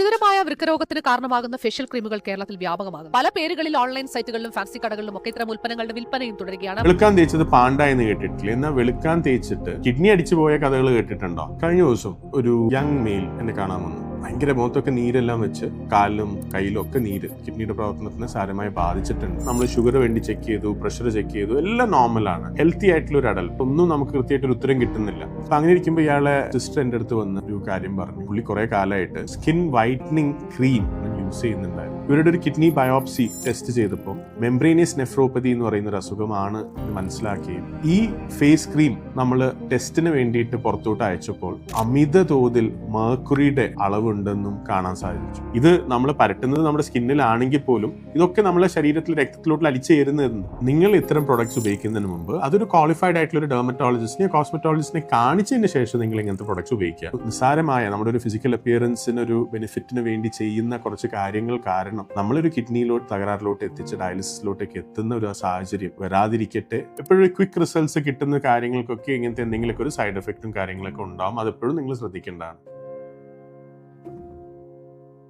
ഗുരുതരമായ വൃക്കരോഗത്തിന് കാരണമാകുന്ന ഫേഷ്യൽ ക്രീമുകൾ കേരളത്തിൽ വ്യാപകമാകും പല പേരുകളിൽ ഓൺലൈൻ സൈറ്റുകളിലും ഫാൻസി കടകളിലും ഒക്കെ ഇത്തരം ഉൽപ്പന്നങ്ങളുടെ വിൽപ്പനയും തുടരുകയാണ്. വെളുക്കാൻ തേച്ചത് പാണ്ട എന്ന് കേട്ടിട്ടില്ല? എന്നാൽ വെളുക്കാൻ തേച്ചിട്ട് കിഡ്നി അടിച്ചു പോയ കഥകൾ കേട്ടിട്ടുണ്ടോ? കഴിഞ്ഞ ദിവസം ഒരു യങ് മെയിൽ എന്നെ കാണാൻ വന്നു. ഭയങ്കര മുഖത്തൊക്കെ നീരെല്ലാം വെച്ച് കാലിലും കയ്യിലും ഒക്കെ നീര് കിഡ്നിയുടെ പ്രവർത്തനത്തിന് സാരമായി ബാധിച്ചിട്ടുണ്ട്. നമ്മൾ ഷുഗർ വേണ്ടി ചെക്ക് ചെയ്തു പ്രഷർ ചെക്ക് ചെയ്തു എല്ലാം നോർമലാണ് ഹെൽത്തി ആയിട്ടുള്ള ഒരു അടൽ ഒന്നും നമുക്ക് കൃത്യമായിട്ട് ഒരു ഉത്തരം കിട്ടുന്നില്ല. അപ്പൊ അങ്ങനെ ഇരിക്കുമ്പോൾ ഇയാളെ സിസ്റ്റർ എന്റെ അടുത്ത് വന്ന് ഒരു കാര്യം പറഞ്ഞു. പുള്ളി കുറെ കാലമായിട്ട് സ്കിൻ വൈറ്റനിങ് ക്രീം യൂസ് ചെയ്യുന്നുണ്ടായിരുന്നു. ഇവരുടെ ഒരു കിഡ്നി ബയോപ്സി ടെസ്റ്റ് ചെയ്തപ്പോൾ മെംബ്രേനിയസ് നെഫ്രോപ്പതി എന്ന് പറയുന്ന ഒരു അസുഖമാണ് മനസ്സിലാക്കിയത്. ഈ ഫേസ് ക്രീം നമ്മൾ ടെസ്റ്റിന് വേണ്ടിയിട്ട് പുറത്തോട്ട് അയച്ചപ്പോൾ അമിത തോതിൽ മേർക്കുറിയുടെ അളവുണ്ടെന്നും കാണാൻ സാധിച്ചു. ഇത് നമ്മൾ പരട്ടുന്നത് നമ്മുടെ സ്കിന്നിലാണെങ്കിൽ പോലും ഇതൊക്കെ നമ്മളെ ശരീരത്തിൽ രക്തത്തിലോട്ട് അലിച്ചേരുന്നതെന്ന് നിങ്ങൾ ഇത്തരം പ്രൊഡക്ട്സ് ഉപയോഗിക്കുന്നതിന് മുമ്പ് അതൊരു ക്വാളിഫൈഡ് ആയിട്ടുള്ള ഒരു ഡെർമറ്റോളജിസ്റ്റിനെ കോസ്മെറ്റോളജിസ്റ്റിനെ കാണിച്ചതിന് ശേഷം നിങ്ങൾ ഇങ്ങനത്തെ പ്രൊഡക്ട്സ് ഉപയോഗിക്കുക. നിസ്സാരമായ നമ്മുടെ ഒരു ഫിസിക്കൽ അപ്പിയറൻസിന് ഒരു ബെനിഫിറ്റിന് വേണ്ടി ചെയ്യുന്ന കുറച്ച് കാര്യങ്ങൾ കാരണം നമ്മളൊരു കിഡ്നിയിലോട്ട് തകരാറിലോട്ട് എത്തിച്ച് ഡയാലിസിസിലോട്ടേക്ക് എത്തുന്ന ഒരു സാഹചര്യം വരാതിരിക്കട്ടെ. എപ്പോഴും ക്വിക്ക് റിസൾട്ട്സ് കിട്ടുന്ന കാര്യങ്ങൾക്കൊക്കെ ഇങ്ങനത്തെ എന്തെങ്കിലുമൊക്കെ ഒരു സൈഡ് എഫക്റ്റും കാര്യങ്ങളൊക്കെ ഉണ്ടാവും. അതെപ്പോഴും നിങ്ങൾ ശ്രദ്ധിക്കേണ്ടതാണ്.